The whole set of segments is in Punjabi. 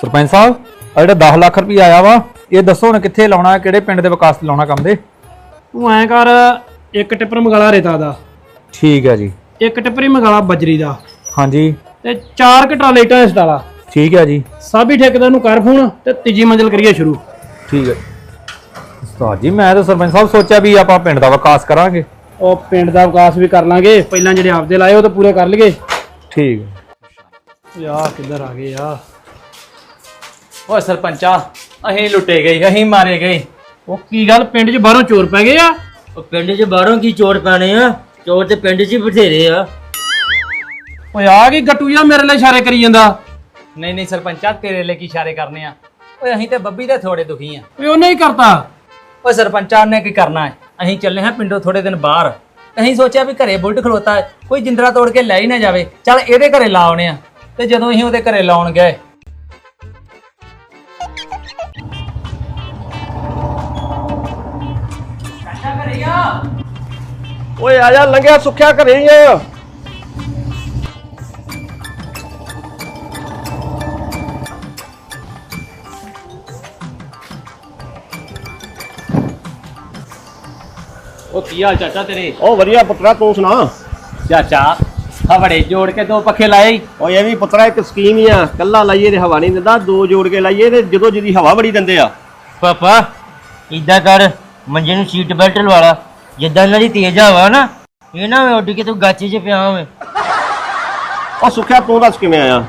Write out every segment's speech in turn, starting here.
ਸਰਪੰਚ ਸਾਹਿਬ ਆ ਜਿਹੜਾ 10 ਲੱਖ ਰੁਪਏ ਆਇਆ ਵਾ ਇਹ ਦੱਸੋ ਹੁਣ ਕਿੱਥੇ ਲਾਉਣਾ ਕਿਹੜੇ ਪਿੰਡ ਦੇ ਵਿਕਾਸ ਤੇ ਲਾਉਣਾ ਕੰਮ ਦੇ? ਤੂੰ ਐਂ ਕਰ ਇੱਕ ਟਿੱਪਰ ਮਗਾਲਾ ਰੇਤਾ ਦਾ। ਠੀਕ ਹੈ ਜੀ। ਇੱਕ ਟਿੱਪਰ ਮਗਾਲਾ ਬਜਰੀ ਦਾ। ਹਾਂਜੀ। ਤੇ ਚਾਰ ਘਟਾ ਲੇਟਾਂ ਇਸ ਡਾਲਾ ਠੀਕ ਹੈ ਜੀ। ਸਾਬੀ ਠੇਕੇਦਾਰ ਨੂੰ ਕਰ ਫੋਨ ਤੇ ਤੀਜੀ ਮੰਜ਼ਲ ਕਰੀਏ ਸ਼ੁਰੂ। ਠੀਕ ਹੈ। ਉਸਤਾਦ ਜੀ ਮੈਂ ਤਾਂ ਸਰਪੰਚ ਸਾਹਿਬ ਸੋਚਿਆ ਵੀ ਆਪਾਂ ਪਿੰਡ ਦਾ ਵਿਕਾਸ ਕਰਾਂਗੇ। ਉਹ ਪਿੰਡ ਦਾ ਵਿਕਾਸ ਵੀ ਕਰ ਲਾਂਗੇ ਪਹਿਲਾਂ ਜਿਹੜੇ ਆਪਦੇ ਲਾਏ ਉਹ ਤਾਂ ਪੂਰੇ ਕਰ ਲਈਏ। ਠੀਕ। ਹੈ ਯਾ ਕਿੱਧਰ ਆ ਗਏ ਆ? ਓ ਸਰਪੰਚਾ ਅਸੀਂ ਲੁੱਟੇ ਗਏ ਅਸੀਂ ਮਾਰੇ ਗਏ। ਉਹ ਕੀ ਗੱਲ ਪਿੰਡ 'ਚ ਬਾਹਰੋਂ ਚੋਰ ਪੈ ਗਏ ਆ? ਉਹ ਪਿੰਡ 'ਚ ਬਾਹਰੋਂ ਕੀ ਚੋਰ ਪੈਣੇ ਆ? ਚੋਰ ਤੇ ਪਿੰਡ 'ਚ ਹੀ ਬਥੇਰੇ ਆ। ਓਏ ਆ ਕੀ ਗੱਟੂ ਜਿਹਾ ਮੇਰੇ ਲਈ ਇਸ਼ਾਰੇ ਕਰੀ ਜਾਂਦਾ? ਨਹੀਂ ਨਹੀਂ ਸਰਪੰਚਾ ਤੇਰੇ ਲਈ ਕੀ ਇਸ਼ਾਰੇ ਕਰਨੇ ਆ? ਓਏ ਅਸੀਂ ਤੇ ਬੱਬੀ ਦੇ ਥੋੜੇ ਦੁਖੀ ਆ। ਓਏ ਉਹਨੇ ਹੀ ਕਰਤਾ। ਓਏ ਸਰਪੰਚਾ ਨੇ ਕੀ ਕਰਨਾ ਹੈ? ਅਸੀਂ ਚੱਲੇ ਹਾਂ ਪਿੰਡੋਂ ਥੋੜੇ ਦਿਨ ਬਾਹਰ। ਅਸੀਂ ਸੋਚਿਆ ਵੀ ਘਰੇ ਬੁਲਟ ਖਲੋਤਾ ਹੈ ਕੋਈ ਜਿੰਦਰਾ ਤੋੜ ਕੇ ਲੈ ਹੀ ਨਾ ਜਾਵੇ। ਚੱਲ ਇਹਦੇ ਘਰੇ ਲਾਉਣੇ ਆ। ਤੇ ਜਦੋਂ ਅਸੀਂ ਉਹਦੇ ਘਰੇ ਲਾਉਣ ਗਏ ਓਏ ਆ ਜਾ ਲੰਘਿਆ ਸੁੱਖਿਆ ਘਰੇ ਹੀ ਆ। ਉਹ ਕੀ ਹਾਲ ਚਾਚਾ ਤੇਰੇ? ਉਹ ਵਧੀਆ ਪੁੱਤਰਾ ਤੂੰ ਸੁਣਾ? ਚਾਚਾ ਹਵੜੇ ਜੋੜ ਕੇ ਦੋ ਪੱਖੇ ਲਾਏ। ਓਏ ਇਹ ਵੀ ਪੁੱਤਰਾ ਇੱਕ ਸਕੀਮ ਹੀ ਆ। ਕੱਲਾ ਲਾਈਏ ਤੇ ਹਵਾ ਨਹੀਂ ਦਿੰਦਾ ਦੋ ਜੋੜ ਕੇ ਲਾਈਏ ਤੇ ਜਦੋਂ ਜਿਹਦੀ ਹਵਾ ਬੜੀ ਦਿੰਦੇ ਆ। ਪਾਪਾ ਇਦਾਂ ਕਰ ਮੰਜੇ ਨੂੰ ਸੀਟ ਬੈਲਟ ਲਵਾ ਲਾ। ਜਿੱਦਾਂ ਇਹਨਾਂ ਦੀ ਤੇਜ਼ ਹਵਾ ਨਾ ਇਹ ਨਾ ਹੋਵੇ ਉੱਡ ਕੇ ਤੂੰ ਗਾਚੇ 'ਚ ਪਿਆ ਹੋਵੇਂ। ਉਹ ਸੁੱਖਿਆ ਤੂੰ ਦੱਸ ਕਿਵੇਂ ਆਇਆ?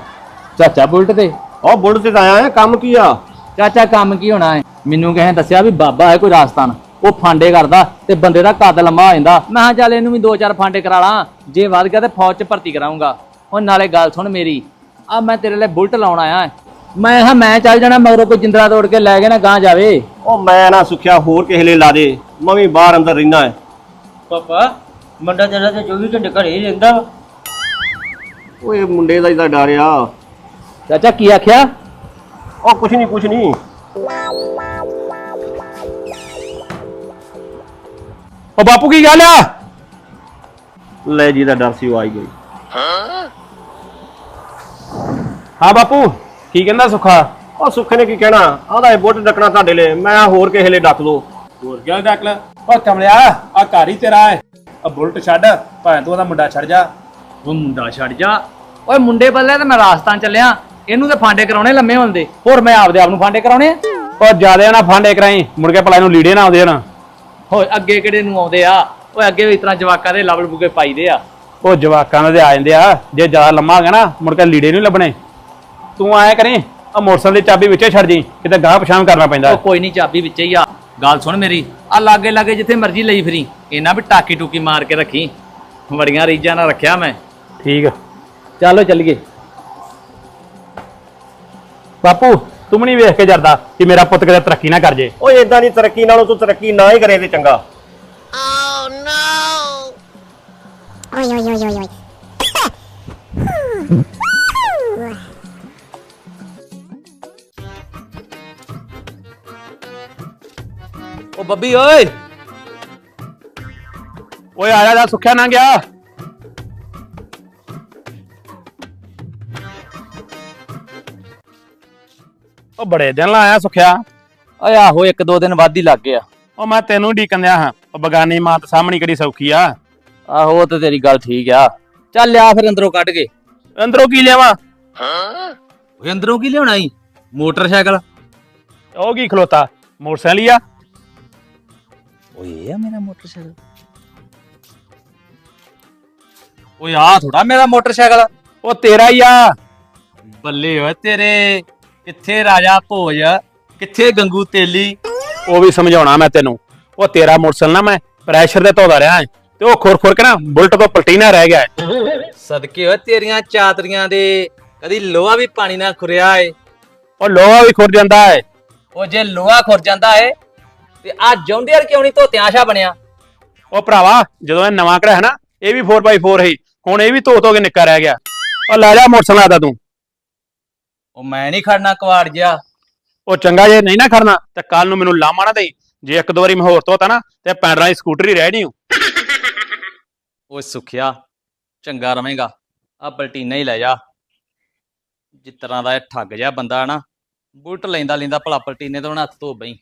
ਚਾਚਾ ਬੁਲਟ ਤੇ। ਉਹ ਬੁੱਢ ਤੇ ਤਾਂ ਆਇਆ ਆ ਕੰਮ ਕੀ ਆ? ਚਾਚਾ ਕੰਮ ਕੀ ਹੋਣਾ ਹੈ? ਮੈਨੂੰ ਕਿਸੇ ਨੇ ਦੱਸਿਆ ਵੀ ਬਾਬਾ ਹੈ ਕੋਈ ਰਾਜਸਥਾਨ। ਉਹ ਫਾਂਡੇ ਕਰਦਾ ਤੇ ਬੰਦੇ ਦਾ ਕੱਦ ਲੰਮਾ ਹੋ ਜਾਂਦਾ। ਮੈਂ ਕਿਹਾ ਚੱਲ ਇਹਨੂੰ ਵੀ ਦੋ ਚਾਰ ਫਾਂਡੇ ਕਰਾ ਲਾਂ। ਜੇ ਵੱਧ ਗਿਆ ਤੇ ਫੌਜ 'ਚ ਭਰਤੀ ਕਰਾਉਂਗਾ ਉਹ ਨਾਲੇ ਗੱਲ ਸੁਣ ਮੇਰੀ। ਆ ਮੈਂ ਤੇਰੇ ਲਈ ਬੁਲਟ ਲਾਉਣ ਆਇਆ। ਮੈਂ ਹਾਂ ਮੈਂ ਚੱਲ ਜਾਣਾ ਮਗਰੋਂ ਕੋਈ ਜਿੰਦਰਾ ਤੋੜ ਕੇ ਲੈ ਕੇ ਨਾ ਗਾਂ ਜਾਵੇ। ਉਹ ਮੈਂ ਨਾ ਸੁੱਖਿਆ ਹੋਰ ਕਿਸੇ ਲਈ ਲਾ ਦੇ ਮੈਂ ਵੀ ਬਾਹਰ ਅੰਦਰ ਰਹਿਣਾ ਹੈ। ਪਾਪਾ ਮੁੰਡਾ ਤੇਰਾ ਤੇ 24 ਘੰਟੇ ਘਰੇ ਹੀ ਰਹਿੰਦਾ। ਵਾ। ਓਏ ਮੁੰਡੇ ਦਾ ਹੀ ਤਾਂ ਡਰ ਆ। ਚਾਚਾ ਕੀ ਆਖਿਆ? ਉਹ ਕੁਛ ਨਹੀਂ ਕੁਛ ਨਹੀਂ ਉਹ ਬਾਪੂ ਕੀ ਗੱਲ ਆ? ਲੈ ਜੀ ਦਾ ਡਰ ਸੀ ਉਹ ਆਈ ਗਈ। ਹਾਂ ਬਾਪੂ। ਕੀ ਕਹਿੰਦਾ ਸੁੱਖਾ? ਉਹ ਸੁੱਖੇ ਨੇ ਕੀ ਕਹਿਣਾ? ਆਦਾ ਇਹ ਬੁੱਢ ਡੱਕਣਾ ਤੁਹਾਡੇ ਲਈ। ਮੈਂ ਹੋਰ ਕਿਸੇ ਲਈ ਡੱਕ ਦੋ। ਹੋਰ ਗੱਲ ਡੱਕ ਲੈ? ਓ ਕਮਲਿਆ ਆ ਘਰ ਹੀ ਤੇਰਾ ਹੈ। ਆ ਬੁਲਟ ਛੱਡ ਭਾਵੇਂ ਤੂੰ ਉਹਦਾ ਮੁੰਡਾ ਛੱਡ ਜਾ। ਉਹ ਮੁੰਡਾ ਛੱਡ ਜਾ। ਓਏ ਮੁੰਡੇ ਬੱਲੇ ਤੇ ਮੈਂ ਰਾਜਸਥਾਨ ਚੱਲਿਆ। ਇਹਨੂੰ ਤੇ ਫਾਂਡੇ ਕਰਾਉਣੇ ਲੰਮੇ ਹੁੰਦੇ। ਹੋਰ ਮੈਂ ਆਪਦੇ ਆਪ ਨੂੰ ਫਾਂਡੇ ਕਰਾਉਣੇ ਆ? ਉਹ ਜ਼ਿਆਦਾ ਨਾ ਫਾਂਡੇ ਕਰਾਈ। ਮੁੜ ਕੇ ਭਲਾ ਇਹਨੂੰ ਲੀੜੇ ਨਾ ਆਉਂਦੇ ਨਾ ਹੋਏ ਅੱਗੇ ਕਿਹੜੇ ਨੂੰ ਆਉਂਦੇ ਆ? ਓਏ ਅੱਗੇ ਵੀ ਇਸ ਤਰ੍ਹਾਂ ਜਵਾਕਾਂ ਦੇ ਲਵਲ ਬੁਕੇ ਪਾਈਦੇ ਆ। ਉਹ ਜਵਾਕਾਂ ਦੇ ਆ ਜਾਂਦੇ ਆ। ਜੇ ਜ਼ਿਆਦਾ ਲੰਮਾ ਹੋ ਗਿਆ ਨਾ ਮੁੜ ਕੇ ਲੀੜੇ ਨਹੀਂ ਲੱਭਣੇ। ਤੂੰ ਆਇਆ ਕਰੀ ਆ ਮੋਟਰਸਾਈਕਲ ਦੀ ਚਾਬੀ ਵਿੱਚੇ ਛੱਡ ਜੀ ਕਿਤੇ ਗਾਹ ਪਛਾਣ ਕਰਨਾ ਪੈਂਦਾ। ਉਹ ਕੋਈ ਨਹੀਂ ਚਾਬੀ ਵਿੱਚ ਹੀ ਆ। ਗੱਲ ਸੁਣ ਮੇਰੀ ਆ ਲਾਗੇ ਲਾਗੇ ਜਿੱਥੇ ਮਰਜ਼ੀ ਲਈ ਫਰੀ ਇਹਨਾਂ ਵੀ ਟਾਕੀ ਟੂਕੀ ਮਾਰ ਕੇ ਰੱਖੀ। ਬੜੀਆਂ ਰੀਜਾਂ ਨਾਲ ਰੱਖਿਆ ਮੈਂ। ਠੀਕ ਆ। ਚਲੋ ਚੱਲੀਏ। ਬਾਪੂ ਤੂੰ ਵੀ ਨਹੀਂ ਵੇਖ ਕੇ ਜਰਦਾ ਕਿ ਮੇਰਾ ਪੁੱਤ ਕਿਤੇ ਤਰੱਕੀ ਨਾ ਕਰ ਜੇ। ਓਏ ਇਦਾਂ ਦੀ ਤਰੱਕੀ ਨਾਲੋਂ ਤੂੰ ਤਰੱਕੀ ਨਾ ਹੀ ਕਰੇ ਤੇ ਚੰਗਾ। Oi, oi, oi, oi, oi. ਉਹ ਬੱਬੀ ਓਏ। ਓਏ ਆ ਜਾ ਜਾ ਸੁੱਖਿਆ ਨਾ ਗਿਆ। ਉਹ ਬੜੇ ਦਿਨ ਲਾਇਆ ਸੁੱਖਿਆ। ਓਏ ਆਹੋ ਇੱਕ ਦੋ ਦਿਨ ਵੱਧ ਹੀ ਲੱਗ ਗਿਆ। ਉਹ ਮੈਂ ਤੈਨੂੰ ਢੀਕਣ ਦਿਆ ਹਾਂ। ਉਹ ਬਗਾਨੀ ਮਾਂ ਤੇ ਸਾਹਮਣੀ ਕਿਹੜੀ ਸੌਖੀ ਆ। ਆਹੋ ਉਹ ਤੇ ਤੇਰੀ ਗੱਲ ਠੀਕ ਆ। ਚੱਲ ਲਿਆ ਫਿਰ ਅੰਦਰੋਂ ਕੱਢ ਕੇ। ਅੰਦਰੋਂ ਕੀ ਲਿਆਵਾਂ? ਓਏ ਅੰਦਰੋਂ ਕੀ ਲਿਆਉਣਾ ਈ? ਮੋਟਰਸਾਈਕਲ। ਉਹ ਕੀ ਖਲੋਤਾ? ਮੋਟਰਸਾਈਕਲ ਹੀ ਆ। ਓਏ ਆ ਮੇਰਾ ਮੋਟਰਸਾਈਕਲ। ਓਏ ਆ ਥੋੜਾ ਮੇਰਾ ਮੋਟਰਸਾਈਕਲ ਉਹ ਤੇਰਾ ਹੀ ਆ। ਬੱਲੇ ਓਏ ਤੇਰੇ ਕਿੱਥੇ ਰਾਜਾ ਭੋਜ ਕਿੱਥੇ ਗੰਗੂ ਤੇਲੀ? ਉਹ ਵੀ ਸਮਝਾਉਣਾ ਮੈਂ ਤੈਨੂੰ। ਉਹ ਤੇਰਾ ਮੋਟਰਸਾਈਕਲ ਨਾ ਮੈਂ ਪ੍ਰੈਸ਼ਰ ਦੇ ਧੋਦਾ ਰਿਹਾ ਆਂ ਤੇ ਉਹ ਖੁਰ ਖੁਰ ਕੇ ਨਾ ਬੁਲਟ ਤੋਂ ਪਲਟੀਨਾ ਰਹਿ ਗਿਆ ਹੈ। ਸਦਕੇ ਓਏ ਤੇਰੀਆਂ ਚਾਤਰੀਆਂ ਦੇ ਕਦੀ ਲੋਹਾ ਵੀ ਪਾਣੀ ਨਾਲ ਖੁਰਿਆ ਏ। ਉਹ ਲੋਹਾ ਵੀ ਖੁਰ ਜਾਂਦਾ ਹੈ ਉਹ ਜੇ ਲੋਹਾ ਖੁਰ ਜਾਂਦਾ ਏ ਤੇ ਆ ਜੌਂਡੀਅਰ ਕਿਉਂ ਨਹੀਂ ਧੋਤਿਆਂ ਆਸ਼ਾ ਬਣਿਆ? ਉਹ ਭਰਾਵਾ ਜਦੋਂ ਇਹ ਨਵਾਂ ਕਢਾਇਆ ਨਾ ਇਹ ਵੀ 4x4 ਹੀ ਹੁਣ ਇਹ ਵੀ ਧੋ ਧੋ ਕੇ ਨਿੱਕਾ ਰਹਿ ਗਿਆ। ਉਹ ਲੈ ਜਾ ਮੋਟਰਸਾਈਕਲ ਆਦਾ ਤੂੰ। ਉਹ ਮੈਂ ਨਹੀਂ ਖੜਨਾ ਕਵਾੜ ਜਿਆ ਉਹ ਚੰਗਾ ਜੇ ਨਹੀਂ ਨਾ ਖੜਨਾ ਤੇ ਕੱਲ ਨੂੰ ਮੈਨੂੰ ਲਾਮਾ ਨਾ ਦੇਈ। ਜੇ ਇੱਕ ਦੋ ਵਾਰੀ ਮੈਂ ਹੋਰ ਧੋਤਾ ਨਾ ਤੇ ਪੈਂਡਰਾਂ ਦੀ ਸਕੂਟਰ ਹੀ ਰਹਿ ਨਹੀਂ ਓਏ ਸੁਖਿਆ ਚੰਗਾ ਰਵੇਂਗਾ। ਆ ਪਲਟੀਨਾ ਹੀ ਲੈ ਜਾ। ਜਿਸ ਤਰ੍ਹਾਂ ਦਾ ਇਹ ਠੱਗ ਜਿਹਾ ਬੰਦਾ ਨਾ ਬੁਲਟ ਲੈਂਦਾ ਲੈਂਦਾ ਭਲਾ ਪਲਟੀਨੇ ਤੋਂ ਹੱਥ ਧੋ ਬਈ।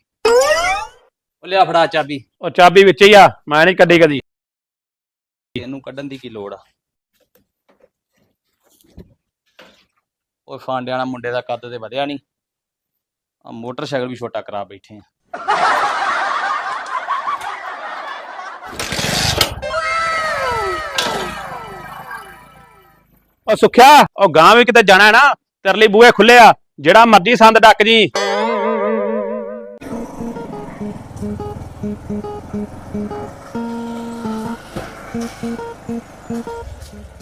ਉਹ ਲਿਆ ਫੜਾ ਚਾਬੀ। ਉਹ ਚਾਬੀ ਵਿੱਚ ਹੀ ਆ ਮੈਂ ਨਹੀਂ ਕੱਢੀ ਕਦੀ। ਇਹਨੂੰ ਕੱਢਣ ਦੀ ਕੀ ਲੋੜ ਆ? ਉਹ ਫਾਂਡਿਆਂ ਵਾਲਾ ਮੁੰਡੇ ਦਾ ਕੱਦ ਤੇ ਵਧਿਆ ਨਹੀਂ। ਆ ਮੋਟਰਸਾਈਕਲ ਵੀ ਛੋਟਾ ਕਰਾ ਬੈਠੇ ਆ। ਉਹ ਸੁਖਿਆ ਉਹ ਗਾਂ ਵੀ ਕਿਤੇ ਜਾਣਾ ਹੈ ਨਾ ਤੇਰੇ ਲਈ ਬੂਹੇ ਖੁੱਲੇ ਆ ਜਿਹੜਾ ਮਰਜ਼ੀ ਸੰਦ ਡੱਕ ਜੀ।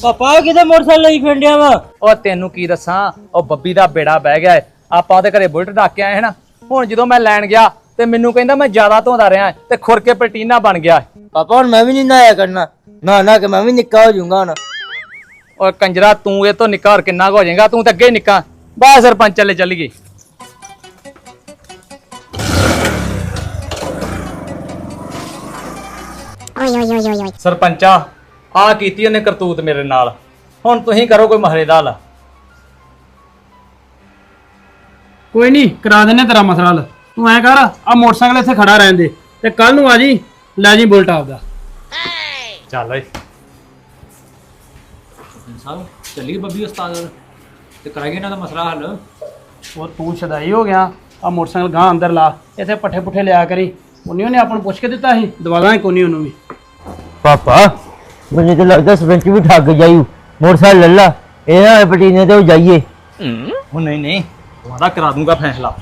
ਪਾਪਾ ਕਿਤੇ ਮੋਟਰਸਾਈਕਲ ਲਈ ਫਿਰਦਿਆ ਵਾ? ਉਹ ਤੈਨੂੰ ਕੀ ਦੱਸਾਂ? ਉਹ ਬੱਬੀ ਦਾ ਬੇੜਾ ਬਹਿ ਗਿਆ ਏ। ਆਪਾਂ ਉਹਦੇ ਘਰੇ ਬੁਲਟ ਡੱਕ ਕੇ ਆਏ ਹਨਾ। ਹੁਣ ਜਦੋਂ ਮੈਂ ਲੈਣ ਗਿਆ ਤੇ ਮੈਨੂੰ ਕਹਿੰਦਾ ਮੈਂ ਜ਼ਿਆਦਾ ਧੋਦਾ ਰਿਹਾ ਤੇ ਖੁਰ ਕੇ ਪਲਟੀਨਾ ਬਣ ਗਿਆ ਪਾਪਾ ਹੁਣ ਮੈਂ ਵੀ ਨਹੀਂ ਨਹਾਇਆ ਕਰਨਾ। ਨਾ ਨਾ ਕੇ ਮੈਂ ਵੀ ਨਿੱਕਾ ਹੋ ਜਾਊਂਗਾ ਹੁਣ। ਓਏ ਕੰਜਰਾ ਤੂੰ ਇਹ ਤੋਂ ਨਿੱਕਾ ਹੋਰ ਕਿੰਨਾ ਕੁ ਹੋ ਜਾਏਗਾ? ਤੂੰ ਤਾਂ ਅੱਗੇ ਹੀ ਨਿੱਕਾ। ਬਾ ਸਰਪੰਚ ਚੱਲੇ oi. ਸਰਪੰਚਾ ਆ ਕੀਤੀ ਉਹਨੇ ਕਰਤੂਤ ਮੇਰੇ ਨਾਲ। ਹੁਣ ਤੁਸੀਂ ਕਰੋ ਕੋਈ ਮਹਰੇ ਦਾ ਹੱਲ। ਕੋਈ ਨਹੀਂ ਕਰਾ ਦਿੰਨੇ ਤੇਰਾ ਮਸਲਾ ਹੱਲ। ਤੂੰ ਐ ਕਰ ਆ ਮੋਟਰਸਾਈਕਲ ਇੱਥੇ ਖੜਾ ਰਹਿਣ ਦੇ ਤੇ ਕੱਲ ਨੂੰ ਆ ਜੀ ਲੈ ਜੀ ਬੁਲਟ ਆਪਦਾ। ਚੱਲ ਓਏ। ਸਾਹਿਬ ਚੱਲੀਏ ਬੱਬੀ ਉਸਤਾਦ ਤੇ ਕਰਾਂਗੇ ਇਹਨਾਂ ਦਾ ਮਸਲਾ ਹੱਲ। ਉਹ ਤੂੰ ਛਦਾਈ ਹੋ ਗਿਆ ਆ ਮੋਟਰਸਾਈਕਲ ਗਾਂ ਅੰਦਰ ਲਾ ਇੱਥੇ ਪੱਠੇ ਪੁੱਠੇ ਲਿਆ ਕਰੀ। ਉਹਨੇ ਉਹਨੇ ਆਪਾਂ ਨੂੰ ਪੁੱਛ ਕੇ ਦਿੱਤਾ ਸੀ ਦਵਾ ਦਾਂਗੇ ਕੋਨੀ ਉਹਨੂੰ ਵੀ। ਪਾਪਾ ਮੈਨੂੰ ਤਾਂ ਲੱਗਦਾ ਸਰਪੰਚ ਵੀ ਠੱਗ ਜਾਈੂ ਮੋਟਰਸਾਈਕਲ ਲੱਲਾ ਇਹ ਨਾ ਪਟੀਨੇ ਤੇ ਉਹ ਜਾਈਏ। ਉਹ ਨਹੀਂ ਨਹੀਂ ਤੁਹਾਡਾ ਕਰਾ ਦੂੰਗਾ ਫੈਸਲਾ।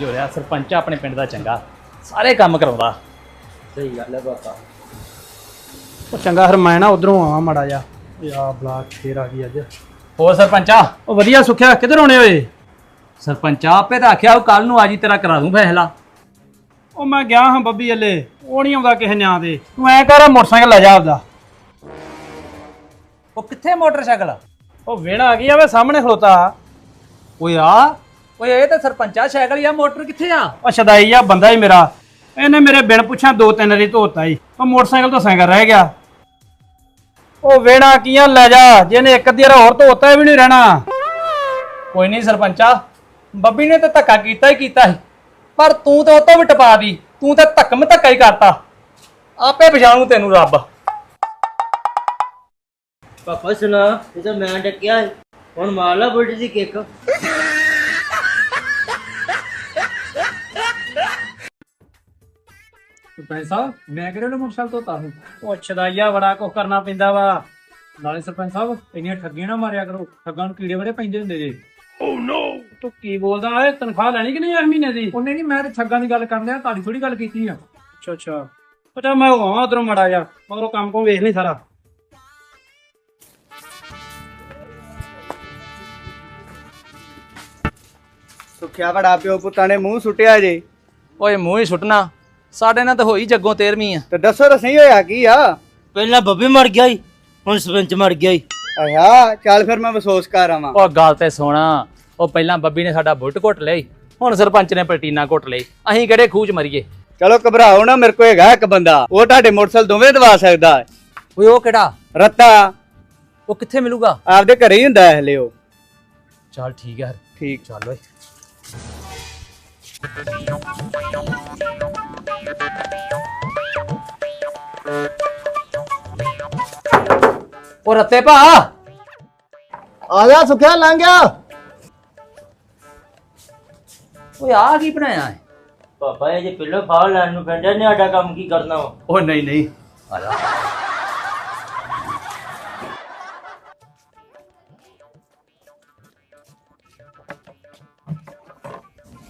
ਜੋ ਰਿਆ ਸਰਪੰਚ ਆ ਆਪਣੇ ਪਿੰਡ ਦਾ ਚੰਗਾ ਸਾਰੇ ਕੰਮ ਕਰਾਉਂਦਾ। ਸਹੀ ਗੱਲ ਹੈ ਪਾਪਾ ਉਹ ਚੰਗਾ ਫਿਰ ਮੈਂ ਨਾ ਉਧਰੋਂ ਆਵਾਂ ਮੜਾ ਜਾ ਆ ਬਲਾਕ ਫੇਰ ਆ ਗਈ ਅੱਜ। ਹੋਰ ਸਰਪੰਚਾ? ਉਹ ਵਧੀਆ ਸੁਖਿਆ ਕਿੱਧਰ ਹੋਣੇ ਓਏ ਸਰਪੰਚਾ ਆਪੇ ਤਾਂ ਆਖਿਆ ਉਹ ਕੱਲ ਨੂੰ ਆ ਜੀ ਤੇਰਾ ਕਰਾ ਦੂੰ ਫੈਸਲਾ। ਉਹ ਮੈਂ ਗਿਆ ਹਾਂ ਬੱਬੀ ਅੱਲੇ ਉਹ ਨਹੀਂ ਆਉਂਦਾ ਕਿਸੇ ਨਿਆਂ ਤੇ ਤੂੰ ਐ ਕਰ ਮੋਟਰਸਾਈਕਲ ਲੈ ਜਾ ਆਪਦਾ। ਉਹ ਕਿੱਥੇ ਮੋਟਰਸਾਈਕਲ? ਉਹ ਵੇਣਾ ਆ ਗਈ ਆ ਵੇ ਸਾਹਮਣੇ ਖਲੋਤਾ। ਓਏ ਆ। ਓਏ ਇਹ ਤਾਂ ਸਰਪੰਚਾ ਸਾਈਕਲ ਜਾਂ ਮੋਟਰ ਕਿੱਥੇ ਆ? ਉਹ ਸ਼ਦਾਈ ਆ ਬੰਦਾ ਹੀ ਮੇਰਾ। ਇਹਨੇ ਮੇਰੇ ਬਿਨ ਪੁੱਛਾਂ ਦੋ ਤਿੰਨ ਰੀ ਧੋਤਾ ਹੀ ਉਹ ਮੋਟਰਸਾਈਕਲ ਤੋਂ ਸਾਈਕਲ ਰਹਿ ਗਿਆ। ਉਹ ਵੇਣਾ ਕੀਆਂ ਲੈ ਜਾ। ਜਿਹਨੇ ਇੱਕ ਅੱਧੀ ਵਾਰ ਹੋਰ ਧੋਤਾ ਵੀ ਨਹੀਂ ਰਹਿਣਾ। ਕੋਈ ਨਹੀਂ ਸਰਪੰਚਾ ਬੱਬੀ ਨੇ ਤਾਂ ਧੱਕਾ ਕੀਤਾ ਹੀ ਕੀਤਾ ਸੀ। ਪਰ ਤੂੰ ਤਾਂ ਉਹ ਤੋਂ ਵੀ ਟਪਾ ਦੀ। ਤੂੰ ਤਾਂ ਧੱਕਮ ਧੱਕਾ ਹੀ ਕਰਤਾ। ਆਪੇ ਪਛਾਣੂ ਤੈਨੂੰ ਰੱਬ। ਪਾਪਾ ਸੁਣਾ ਇਹ ਤਾਂ ਮੈਂ ਡੱਕਿਆ ਸੀ। ਹੁਣ ਮਾਰ ਲਾ ਬੁਲਟ ਦੀ ਕਿੱਕ। ਸਰਪੰਚ ਸਾਹਿਬ ਮੈਂ ਕਿਹੜੇ ਨੂੰ ਮੋਟਰਸਾਈਕਲ ਤੋਂ ਤਾਹੂੰ ਉਹ ਸ਼ਦਾਈਆ ਬੜਾ ਕੁਝ ਕਰਨਾ ਪੈਂਦਾ ਵਾ। ਨਾਲੇ ਸਰਪੰਚ ਸਾਹਿਬ ਇੰਨੀਆਂ ਠੱਗੀਆਂ ਨਾ ਮਾਰਿਆ ਕਰੋ। ਠੱਗਾਂ ਨੂੰ ਕੀੜੇ ਬੜੇ ਪੈਂਦੇ ਹੁੰਦੇ ਜੇ। ਤੂੰ ਕੀ ਬੋਲਦਾ ਓਏ? ਤਨਖਾਹ ਲੈਣੀ ਕਿ ਨਹੀਂ ਇਸ ਮਹੀਨੇ ਦੀ? ਉਹਨੇ ਨਹੀਂ ਮੈਂ ਤੇ ਠੱਗਾਂ ਦੀ ਗੱਲ ਕਰਨ ਲਿਆ ਤੁਹਾਡੀ ਥੋੜੀ ਗੱਲ ਕੀਤੀ ਆ। ਅੱਛਾ ਅੱਛਾ। ਪਤਾ ਮੈਂ ਆਵਾਂ ਉਧਰੋਂ ਮੜਾ ਜਾ ਮਗਰੋਂ ਕੰਮ ਕੋ ਵੇਖ ਲਈ ਸਾਰਾ। ਸੁਖਿਆ ਬੜਾ ਪਿਓ ਪੁੱਤਾਂ ਨੇ ਮੂੰਹ ਸੁੱਟਿਆ ਜੇ। ਓਏ ਮੂੰਹ ਹੀ ਸੁੱਟਣਾ। ਸਾਡੇ ਨਾਲ ਤਾਂ ਹੋਈ ਜੱਗੋਂ 13ਵੀਂ ਆ। ਤੇ ਦੱਸੋ ਤਾਂ ਸਹੀ ਹੋਇਆ ਕੀ ਆ? ਪਹਿਲਾਂ ਬੱਬੀ ਮਰ ਗਿਆ ਈ ਹੁਣ ਸਰਪੰਚ ਮਰ ਗਿਆ ਈ ਆਇਆ ਚੱਲ ਫਿਰ ਮੈਂ ਅਫਸੋਸ ਕਰ ਆਵਾਂ। ਉਹ ਗੱਲ ਤੇ ਸੋਣਾ ਉਹ ਪਹਿਲਾਂ ਬੱਬੀ ਨੇ ਸਾਡਾ ਬੁਲਟ ਘੁੱਟ ਲਿਆ ਈ, ਹੁਣ ਸਰਪੰਚ ਨੇ ਪਲਟੀਨਾ ਘੁੱਟ ਲਈ ਅਸੀਂ ਕਿਹੜੇ ਖੂਚ ਮਰੀਏ? ਚਲੋ ਘਬਰਾਓ ਨਾ ਮੇਰੇ ਕੋਲ ਹੈਗਾ ਇੱਕ ਬੰਦਾ ਉਹ ਤੁਹਾਡੇ ਮੋਟਰਸਾਈਕਲ ਦੋਵੇਂ ਦਵਾ ਸਕਦਾ। ਹੈ। ਓਏ ਉਹ ਕਿਹੜਾ? ਰੱਤਾ। ਉਹ ਕਿੱਥੇ ਮਿਲੂਗਾ? ਆਪਦੇ ਘਰੇ ਹੀ ਹੁੰਦਾ ਹੈ ਹਲੇ ਉਹ ਚੱਲ ਠੀਕ ਹੈ ਠੀਕ। ਚੱਲ ਓਏ। ਉਹ ਰੱਤੇ ਭਾ। ਆ ਜਾ ਸੁਖਿਆ ਲੰਘ ਗਿਆ ਓਏ ਆ ਕੀ ਬਣਾਇਆ ਹੈ? ਪਾਪਾ ਇਹ ਜੇ ਪਹਿਲਾਂ ਫਾਹ ਲੈਣ ਨੂੰ ਪੈਂਦਾ ਨੇ ਸਾਡਾ ਕੰਮ ਕੀ ਕਰਨਾ ਵਾ? ਉਹ ਨਹੀਂ ਨਹੀਂ। ਆ ਜਾ।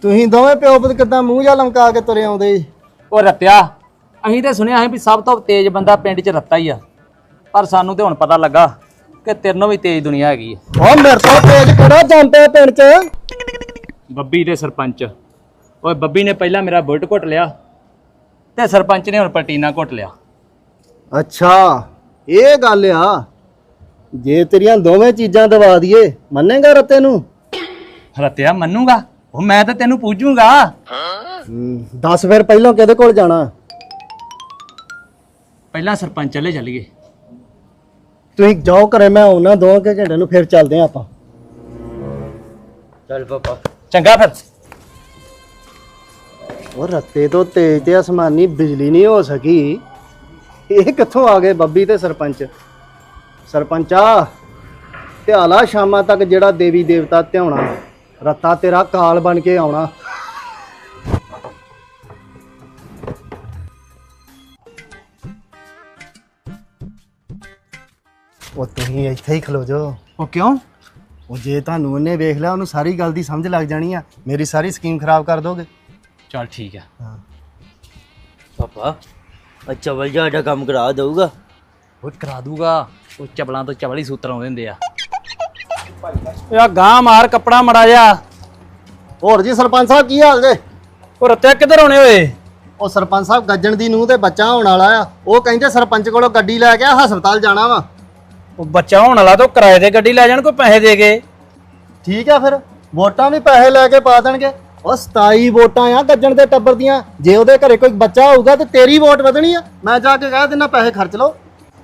ਤੁਸੀਂ ਦੋਵੇਂ ਪਿਓ ਪੁੱਤ ਕਿਦਾਂ ਮੂੰਹ ਜਾ ਲਮਕਾ ਕੇ ਤੁਰੇ ਆਉਂਦੇ? ਜੀ ਉਹ ਰੱਤਿਆ ਅਸੀਂ ਤੇ ਸੁਣਿਆ ਸੀ ਵੀ ਸਭ ਤੋਂ ਤੇਜ਼ ਬੰਦਾ ਪਿੰਡ 'ਚ ਰੱਤਾ ਹੀ ਆ। ਪਰ ਸਾਨੂੰ ਤੇ ਹੁਣ ਪਤਾ ਲੱਗਾ ਕਿ ਤੇਰੇ ਨਾਲੋਂ ਵੀ ਤੇਜ਼ ਦੁਨੀਆ ਹੈਗੀ ਆ। ਉਹ ਮੇਰੇ ਤੋਂ ਤੇਜ ਕਿਹੜਾ ਜੰਪਿਆ ਪਿੰਡ 'ਚ? ਬੱਬੀ ਦੇ ਸਰਪੰਚ। ਓਏ ਬੱਬੀ ਨੇ ਪਹਿਲਾਂ ਮੇਰਾ ਬੁਲਟ ਘੁੱਟ ਲਿਆ ਤੇ ਸਰਪੰਚ ਨੇ ਹੁਣ ਪਲਟੀਨਾ ਘੁੱਟ ਲਿਆ। ਅੱਛਾ ਇਹ ਗੱਲ ਆ। ਜੇ ਤੇਰੀਆਂ ਦੋਵੇਂ ਚੀਜ਼ਾਂ ਦਵਾ ਦਈਏ ਮੰਨੇਗਾ ਰੱਤੇ ਨੂੰ? ਰੱਤਿਆ ਮੰਨੂਗਾ? ਉਹ ਮੈਂ ਤਾਂ ਤੈਨੂੰ ਪੂਜੂਗਾ। ਦੱਸ ਫਿਰ ਪਹਿਲਾਂ ਕਿਹਦੇ ਕੋਲ ਜਾਣਾ? ਪਹਿਲਾਂ ਸਰਪੰਚ ਚਲੇ ਚੱਲੀਏ। ਤੁਸੀਂ ਜਾਓ ਘਰੇ ਮੈਂ ਆਉਣਾ ਦੋ ਕੁ ਘੰਟੇ ਨੂੰ ਫਿਰ ਚੱਲਦੇ ਆ ਆਪਾਂ। ਚੱਲ ਪਾਪਾ ਚੰਗਾ ਫਿਰ। ਉਹ ਰੱਤੇ ਤੋਂ ਤੇਜ਼ ਤੇ ਅਸਮਾਨੀ ਬਿਜਲੀ ਨਹੀਂ ਹੋ ਸਕੀ। ਇਹ ਕਿੱਥੋਂ ਆ ਗਏ ਬੱਬੀ ਤੇ ਸਰਪੰਚ? ਸਰਪੰਚਾ ਧਿਆਲਾ ਸ਼ਾਮਾਂ ਤੱਕ ਜਿਹੜਾ ਦੇਵੀ ਦੇਵਤਾ ਧਿਆਉਣਾ। ਰੱਤਾ ਤੇਰਾ ਕਾਲ ਬਣ ਕੇ ਆਉਣਾ। ਉਹ ਤੁਸੀਂ ਇੱਥੇ ਹੀ ਖਲੋ ਜਾਓ। ਉਹ ਕਿਉਂ? ਉਹ ਜੇ ਤੁਹਾਨੂੰ ਉਹਨੇ ਵੇਖ ਲਿਆ ਉਹਨੂੰ ਸਾਰੀ ਗੱਲ ਦੀ ਸਮਝ ਲੱਗ ਜਾਣੀ ਆ। ਮੇਰੀ ਸਾਰੀ ਸਕੀਮ ਖਰਾਬ ਕਰ ਦੋਗੇ। ਚੱਲ ਠੀਕ ਆ। ਪਾਪਾ ਆ ਚਵਲ ਜਿਹਾ ਸਾਡਾ ਕੰਮ ਕਰਾ ਦਊਗਾ। ਉਹ ਕਰਾ ਦੂਗਾ। ਉਹ ਚਬਲਾਂ ਤੋਂ ਚਬਲ ਹੀ ਸੂਤਰ ਆਉਂਦੇ ਹੁੰਦੇ ਆ। ਆ ਗਾਂ ਮਾਰ ਕੱਪੜਾ ਮੜਾ ਜਾ ਹੋਰ ਜੀ ਸਰਪੰਚ ਸਾਹਿਬ ਕੀ ਹਾਲ ਜੇ? ਉਹ ਰੱਤਿਆ ਕਿੱਧਰ ਹੋਣੇ ਓਏ? ਉਹ ਸਰਪੰਚ ਸਾਹਿਬ ਗੱਜਣ ਦੀ ਨੂੰਹ ਤੇ ਬੱਚਾ ਹੋਣ ਵਾਲਾ ਆ। ਉਹ ਕਹਿੰਦੇ ਸਰਪੰਚ ਕੋਲੋਂ ਗੱਡੀ ਲੈ ਕੇ ਹਸਪਤਾਲ ਜਾਣਾ ਵਾ। ਉਹ ਬੱਚਾ ਹੋਣ ਵਾਲਾ ਤਾਂ ਉਹ ਕਿਰਾਏ ਤੇ ਗੱਡੀ ਲੈ ਜਾਣ ਕੋਈ ਪੈਸੇ ਦੇ ਕੇ। ਠੀਕ ਆ ਫਿਰ ਵੋਟਾਂ ਵੀ ਪੈਸੇ ਲੈ ਕੇ ਪਾ ਦੇਣਗੇ। ਉਹ 27 ਵੋਟਾਂ ਆ ਗੱਜਣ ਦੇ ਟੱਬਰ ਦੀਆਂ। ਜੇ ਉਹਦੇ ਘਰੇ ਕੋਈ ਬੱਚਾ ਹੋਊਗਾ ਤੇ ਤੇਰੀ ਵੋਟ ਵਧਣੀ ਆ। ਮੈਂ ਜਾ ਕੇ ਕਹਿ ਦਿੰਦਾ ਪੈਸੇ ਖਰਚ ਲਓ।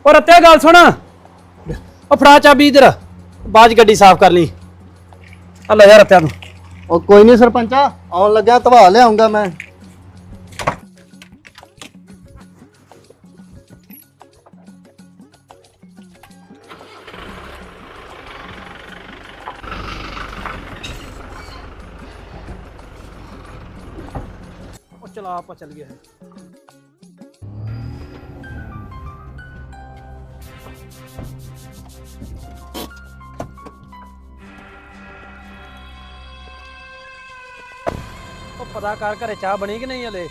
ਉਹ ਰੱਤਿਆ ਗੱਲ ਸੁਣ। ਉਹ ਫੜਾ ਚਾਬੀ ਇਧਰ। ਬਾਜ ਗੱਡੀ ਸਾਫ਼ ਕਰ ਲਈ। ਆ ਲੈ ਜਾ ਰੱਤਿਆ ਤੂੰ ਉਹ ਕੋਈ ਨਹੀਂ ਸਰਪੰਚਾ ਆਉਣ ਲੱਗਿਆ ਧਵਾ ਲਿਆਉਂਗਾ ਮੈਂ। ਉਹ ਚਲਾ ਆਪਾਂ ਚੱਲ ਗਿਆ ਉਹ ਪਤਾ ਕਰ ਘਰੇ ਚਾਹ ਬਣੀ ਕਿ ਨਹੀਂ ਹਲੇ?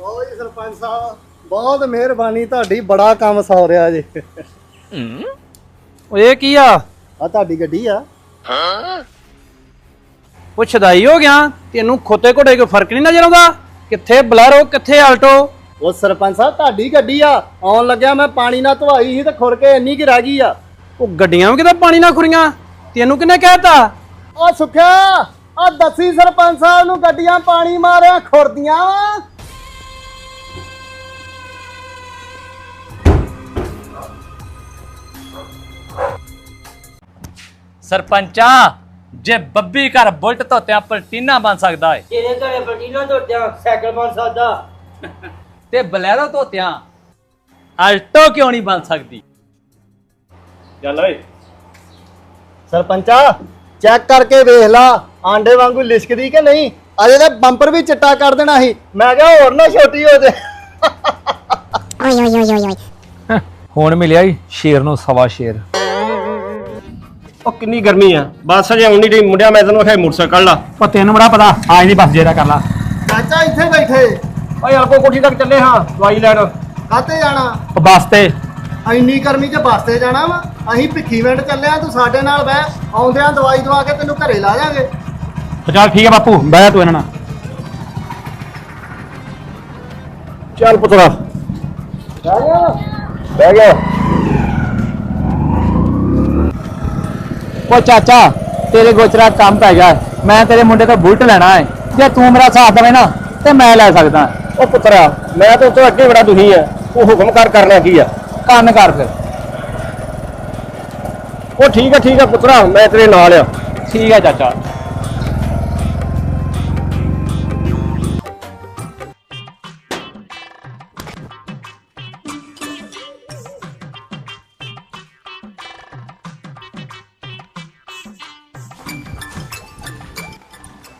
ਓ ਜੀ ਸਰਪੰਚ ਸਾਹਿਬ ਬਹੁਤ ਮਿਹਰਬਾਨੀ ਤੁਹਾਡੀ ਬੜਾ ਕੰਮ ਸੌ ਰਿਹਾ ਜੀ। ਉਹ ਇਹ ਕੀ ਆ? ਆ ਤੁਹਾਡੀ ਗੱਡੀ ਆ। ਉਹ ਛਦਾਈ ਹੋ ਗਿਆ ਤੈਨੂੰ ਖੋਤੇ ਘੋੜੇ ਕੋਈ ਫ਼ਰਕ ਨਹੀਂ ਨਜ਼ਰ ਆਉਂਦਾ? ਕਿੱਥੇ ਬਲੈਰੋ ਕਿੱਥੇ ਆਲਟੋ? ਉਹ ਸਰਪੰਚ ਸਾਹਿਬ ਤੁਹਾਡੀ ਗੱਡੀ ਆ। ਆਉਣ ਲੱਗਿਆ ਮੈਂ ਪਾਣੀ ਨਾਲ ਧਵਾਈ ਸੀ ਤੇ ਖੁਰ ਕੇ ਇੰਨੀ ਕੀ ਰਹਿ ਗਈ ਆ। ਉਹ ਗੱਡੀਆਂ ਵੀ ਕਿਤੇ ਪਾਣੀ ਨਾਲ ਖੁਰੀਆਂ? ਤੈਨੂੰ ਕਿਹਨੇ ਕਹਿਤਾ? ਓ ਸੁਖਿਆ ਆ ਦੱਸੀ ਸਰਪੰਚ ਸਾਹਿਬ ਨੂੰ ਗੱਡੀਆਂ ਪਾਣੀ ਮਾਰਿਆ ਖੁਰਦੀਆਂ। ਵਾ ਸਰਪੰਚਾ ਜੇ ਬੱਬੀ ਘਰ ਬੁਲਟ ਧੋਤਿਆਂ ਪਲਟੀਨਾ ਬਣ ਸਕਦਾ ਏ। ਤੇਰੇ ਘਰੇ ਪਟੀਨਾ ਧੋਤਿਆਂ ਸਾਈਕਲ ਬਣ ਸਕਦਾ। ਤੇ ਬਲੈਰੋ ਧੋਤਿਆਂ ਆਲਟੋ ਕਿਉਂ ਨਹੀਂ ਬਣ ਸਕਦੀ? ਚੱਲ ਓਏ। ਸਰਪੰਚਾ ਚੈੱਕ ਕਰਕੇ ਵੇਖ ਲਾ ਆਂਡੇ ਵਾਂਗੂ ਲਿਸ਼ਕਦੀ ਕਿ ਨਹੀਂ? ਅਜੇ ਤਾਂ ਬੰਪਰ ਵੀ ਚਿੱਟਾ ਕਰ ਦੇਣਾ ਸੀ। ਮੈਂ ਕਿਹਾ ਹੋਰ ਨਾ ਛੋਟੀ ਹੋ ਜੇ. ਹੁਣ ਮਿਲਿਆ ਈ ਸ਼ੇਰ ਨੂੰ ਸਵਾ ਸ਼ੇਰ। ਉਹ ਕਿੰਨੀ ਗਰਮੀ ਆ। ਬੱਸ ਜੇ ਆਉਣੀ ਰਹੀ ਮੁੰਡਿਆ ਮੈਂ ਤੈਨੂੰ ਆਖਿਆ ਮੋਟਰਸਾਈਕਲ ਕੱਢ ਲਾ। ਉਹ ਤੈਨੂੰ ਬੜਾ ਪਤਾ ਆ ਇਹਦੀ ਬਸ ਜੇਰਾ ਕਰ ਲਾ। ਚਾਚਾ ਇੱਥੇ ਬੈਠੇ। ਓਏ ਹਲਕੋ ਕੋਠੀ ਤੱਕ ਚੱਲੇ ਹਾਂ ਦਵਾਈ ਲੈਣ। ਕਾਤੇ ਜਾਣਾ? ਉਹ ਬੱਸ ਤੇ। ਇੰਨੀ ਗਰਮੀ 'ਚ ਬੱਸ ਤੇ ਜਾਣਾ ਵਾ। ਅਸੀਂ ਭਿੱਖੀ ਮਿੰਟ ਚੱਲੇ ਆ ਤੂੰ ਸਾਡੇ ਨਾਲ ਬਹਿ। ਆਉਂਦਿਆਂ ਦਵਾਈ ਦਵਾ ਕੇ ਤੈਨੂੰ ਘਰੇ ਲਾ ਜਾਾਂਗੇ। ਤੇ ਚੱਲ ਠੀਕ ਹੈ ਬਾਪੂ ਬਹਿ ਜਾ ਤੂੰ ਇਹਨਾਂ ਨਾਲ। ਚੱਲ ਪੁੱਤਰਾ। ਬਹਿ ਗਿਆ। ਉਹ ਚਾਚਾ, ਤੇਰੇ ਗੋਚਰਾ ਕੰਮ ਪੈ ਗਿਆ ਮੈਂ ਤੇਰੇ ਮੁੰਡੇ ਤੋਂ ਬੁਲਟ ਲੈਣਾ ਹੈ। ਜੇ ਤੂੰ ਮੇਰਾ ਸਾਥ ਦੇਵੇਂ ਨਾ, ਤੇ ਮੈਂ ਲੈ ਸਕਦਾ ਉਹ ਪੁੱਤਰਾ, ਮੈਂ ਤਾਂ ਉੱਤੋਂ ਅੱਗੇ ਬੜਾ ਦੁਖੀ ਆ ਉਹ ਹੁਕਮ ਕਰ, ਕਰਨਾ ਕੀ ਆ? ਕੰਨ ਕਰ ਫਿਰ। ਉਹ ਠੀਕ ਆ ਠੀਕ ਆ ਪੁੱਤਰਾ, ਮੈਂ ਤੇਰੇ ਨਾਲ ਆ। ਠੀਕ ਹੈ ਚਾਚਾ।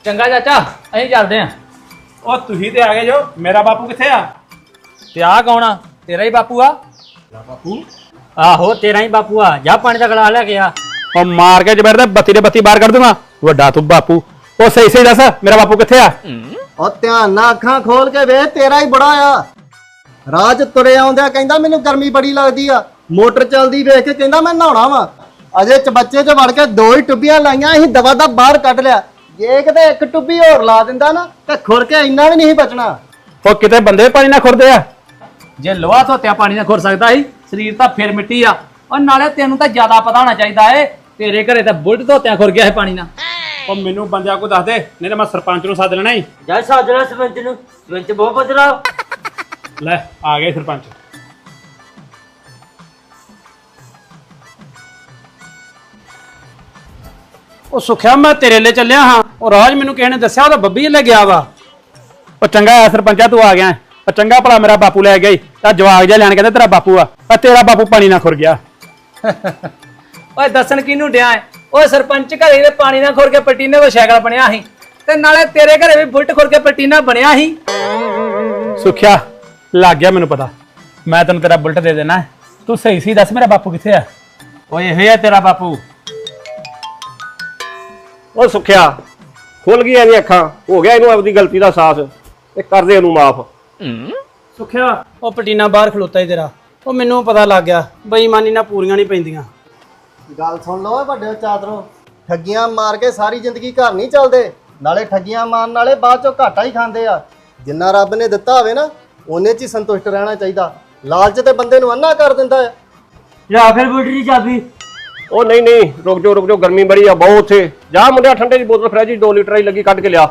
ਚੰਗਾ ਚਾਚਾ ਅਸੀਂ ਚੱਲਦੇ ਆਂ। ਉਹ ਤੁਸੀਂ ਤੇ ਆ ਗਏ ਜੋ ਮੇਰਾ ਬਾਪੂ ਕਿੱਥੇ ਆ? ਤੇ ਆ ਕੌਣ ਆ? ਤੇਰਾ ਹੀ ਬਾਪੂ ਆ? ਆਹੋ ਤੇਰਾ ਹੀ ਬਾਪੂ ਆ। ਜਾ ਪਾਣੀ ਦਾ ਗਲਾਸ ਲੈ ਕੇ ਆ। ਉਹ ਮਾਰ ਕੇ ਜਬਰ ਦੇ ਬੱਤੀ ਦੇ ਬੱਤੀ ਬਾਹਰ ਕੱਢ ਦੂੰਗਾ। ਵੱਡਾ ਤੂੰ ਬਾਪੂ। ਉਹ ਸਹੀ ਸਹੀ ਦੱਸ ਮੇਰਾ ਬਾਪੂ ਕਿੱਥੇ ਆ? ਉਹ ਧਿਆਨ ਨਾਲ ਅੱਖਾਂ ਖੋਲ ਕੇ ਵੇਖ ਤੇਰਾ ਹੀ ਬੜਾ ਆ। ਰਾਜ ਤੁਰੇ ਆਉਂਦਿਆਂ ਕਹਿੰਦਾ ਮੈਨੂੰ ਗਰਮੀ ਬੜੀ ਲੱਗਦੀ ਆ। ਮੋਟਰ ਚੱਲਦੀ ਵੇਖ ਕੇ ਕਹਿੰਦਾ ਮੈਂ ਨਹਾਉਣਾ ਵਾ। ਅਜੇ ਚ ਬੱਚੇ ਚ ਵੜ ਕੇ ਦੋ ਹੀ ਟੁੱਬੀਆਂ ਲਾਈਆਂ ਅਸੀਂ ਦਵਾ ਦਾ ਬਾਹਰ ਕੱਢ ਲਿਆ। ਜੇ ਕਿਤੇ ਇੱਕ ਟੁੱਬੀ ਹੋਰ ਲਾ ਦਿੰਦਾ ਨਾ ਤੇ ਖੁਰ ਕੇ ਇੰਨਾ ਵੀ ਨਹੀਂ ਬਚਣਾ। ਉਹ ਕਿਤੇ ਬੰਦੇ ਪਾਣੀ ਨਾਲ ਖੁਰਦੇ ਆ? ਜੇ ਲੋਹਾ ਧੋਤਿਆ ਪਾਣੀ ਨਾਲ ਖੁਰ ਸਕਦਾ ਸੀ ਸਰੀਰ ਤਾਂ ਫਿਰ ਮਿੱਟੀ ਆ। ਉਹ ਨਾਲੇ ਤੈਨੂੰ ਤਾਂ ਜ਼ਿਆਦਾ ਪਤਾ ਹੋਣਾ ਚਾਹੀਦਾ ਏ ਤੇਰੇ ਘਰੇ ਤਾਂ ਬੁਲਟ ਧੋਤਿਆਂ ਖੁਰ ਗਿਆ ਹੈ ਪਾਣੀ ਨਾਲ। ਉਹ ਮੈਨੂੰ ਬੰਦਿਆਂ ਕੋ ਦੱਸ ਦੇ ਨਹੀਂ ਤਾਂ ਮੈਂ ਸਰਪੰਚ ਨੂੰ ਸੱਦ ਲੈਣਾ ਹੀ ਜਾ ਸਾਜਣਾ ਸਰਪੰਚ ਨੂੰ ਸਰਪੰਚ ਬਹੁਤ ਬਦਲਾਵ ਲੈ ਆ ਗਏ ਸਰਪੰਚ। ਉਹ ਸੁਖਿਆ ਮੈਂ ਤੇਰੇ ਲਈ ਚੱਲਿਆ ਹਾਂ। ਉਹ ਰਾਜ ਮੈਨੂੰ ਕਿਸੇ ਨੇ ਦੱਸਿਆ ਉਹਦਾ ਬੱਬੀ ਲੈ ਗਿਆ ਵਾ। ਉਹ ਚੰਗਾ ਆ ਸਰਪੰਚਾ ਤੂੰ ਆ ਗਿਆ ਉਹ ਚੰਗਾ ਭਲਾ ਮੇਰਾ ਬਾਪੂ ਲੈ ਗਿਆ ਈ। ਤਾਂ ਜਵਾਗ ਜਿਹਾ ਲੈਣ ਕਹਿੰਦਾ ਤੇਰਾ ਬਾਪੂ ਆ। ਪਰ ਤੇਰਾ ਬਾਪੂ ਪਾਣੀ ਨਾਲ ਖੁਰ ਗਿਆ। ਓਏ ਦੱਸਣ ਕਿਹਨੂੰ ਡਿਆ ਹੈ? ਓਏ ਸਰਪੰਚ ਘਰੇ ਦੇ ਪਾਣੀ ਨਾਲ ਖੁਰ ਕੇ ਪਟੀਨੇ ਦਾ ਸਾਈਕਲ ਬਣਿਆ ਸੀ। ਤੇ ਨਾਲੇ ਤੇਰੇ ਘਰੇ ਵੀ ਬੁਲਟ ਖੁਰ ਕੇ ਪਟੀਨਾ ਬਣਿਆ ਸੀ। ਸੁਖਿਆ ਲੱਗ ਗਿਆ ਮੈਨੂੰ ਪਤਾ। ਮੈਂ ਤੈਨੂੰ ਤੇਰਾ ਬੁਲਟ ਦੇ ਦੇਣਾ ਤੂੰ ਸਹੀ ਸੀ ਦੱਸ ਮੇਰਾ ਬਾਪੂ ਕਿੱਥੇ ਆ? ਓਏ ਇਹ ਆ ਤੇਰਾ ਬਾਪੂ। ਉਹ ਸੁਖਿਆ ਖੁੱਲ ਗਈਆਂ ਇਹਦੀਆਂ ਅੱਖਾਂ ਹੋ ਗਿਆ ਇਹਨੂੰ ਆਪਦੀ ਗਲਤੀ ਦਾ ਅਹਿਸਾਸ ਤੇ ਕਰ ਦੇ ਇਹਨੂੰ ਮਾਫ। ਸੁਖਿਆ ਉਹ ਪਟੀਨਾ ਬਾਹਰ ਖਲੋਤਾ ਹੀ ਤੇਰਾ ਉਹ ਮੈਨੂੰ ਪਤਾ ਲੱਗ ਗਿਆ ਬੇਈਮਾਨੀ ਨਾਲ ਪੂਰੀਆਂ ਨਹੀਂ ਪੈਂਦੀਆਂ। ਗੱਲ ਸੁਣ ਲਓ ਓਏ ਵੱਡੇ ਚਾਦਰੋ ਠੱਗੀਆਂ ਮਾਰ ਕੇ ਸਾਰੀ ਜ਼ਿੰਦਗੀ ਘਰ ਨਹੀਂ ਚੱਲਦੇ ਨਾਲੇ ਠੱਗੀਆਂ ਮਾਰਨ ਵਾਲੇ ਬਾਅਦ ਚੋਂ ਘਾਟਾ ਹੀ ਖਾਂਦੇ ਆ। ਜਿੰਨਾ ਰੱਬ ਨੇ ਦਿੱਤਾ ਹੋਵੇ ਨਾ ਉਹਨੇ 'ਚ ਹੀ ਸੰਤੁਸ਼ਟ ਰਹਿਣਾ ਚਾਹੀਦਾ। ਲਾਲਚ ਤੇ ਬੰਦੇ ਨੂੰ ਅੰਨਾ ਕਰ ਦਿੰਦਾ ਹੈ। ਲਿਆ ਫਿਰ ਬੁਲਟ ਦੀ ਚਾਬੀ। ਉਹ ਨਹੀਂ ਨਹੀਂ ਰੁਕ ਜਾਓ ਰੁਕ ਜਾਓ ਗਰਮੀ ਬੜੀ ਆ ਬਹੁਤ ਉੱਥੇ। ਜਾ ਮੁੰਡਿਆ ਠੰਡੇ ਦੀ ਬੋਤਲ ਫਰਿੱਜ 2 ਲੀਟਰ ਹੀ ਲੱਗੀ ਕੱਢ ਕੇ ਲਿਆ।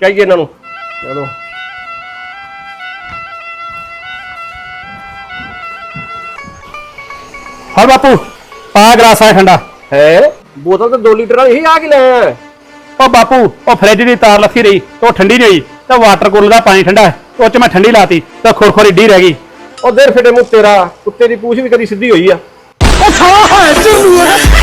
ਕਹੀਏ ਇਹਨਾਂ ਨੂੰ। ਚਲੋ। ਹਾਂ ਬਾਪੂ ਪਾ ਗਲਾਸਾ ਠੰਡਾ। ਹੈ? ਬੋਤਲ ਤਾਂ 2 ਲੀਟਰ ਵਾਲੀ ਹੀ ਆ ਕੇ ਲੈ ਆਇਆ। ਉਹ ਬਾਪੂ ਉਹ ਫਰਿੱਜ ਦੀ ਤਾਰ ਲੱਥੀ ਰਹੀ ਤੇ ਉਹ ਠੰਡੀ ਨਹੀਂ ਹੋਈ ਤੇ ਵਾਟਰ ਕੂਲਰ ਦਾ ਪਾਣੀ ਠੰਡਾ। ਉਹ ਚ ਮੈਂ ਠੰਡੀ ਲਾਤੀ ਤੇ ਖੁਰਖੁਰ ਏਡੀ ਰਹਿ ਗਈ। ਉਹ ਦੇਰ ਫਿੱਟੇ ਮੂੰਹ ਤੇਰਾ ਕੁੱਤੇ ਦੀ ਪੂਛ ਵੀ ਕਦੀ ਸਿੱਧੀ ਹੋਈ ਆ। 操，还真恶心。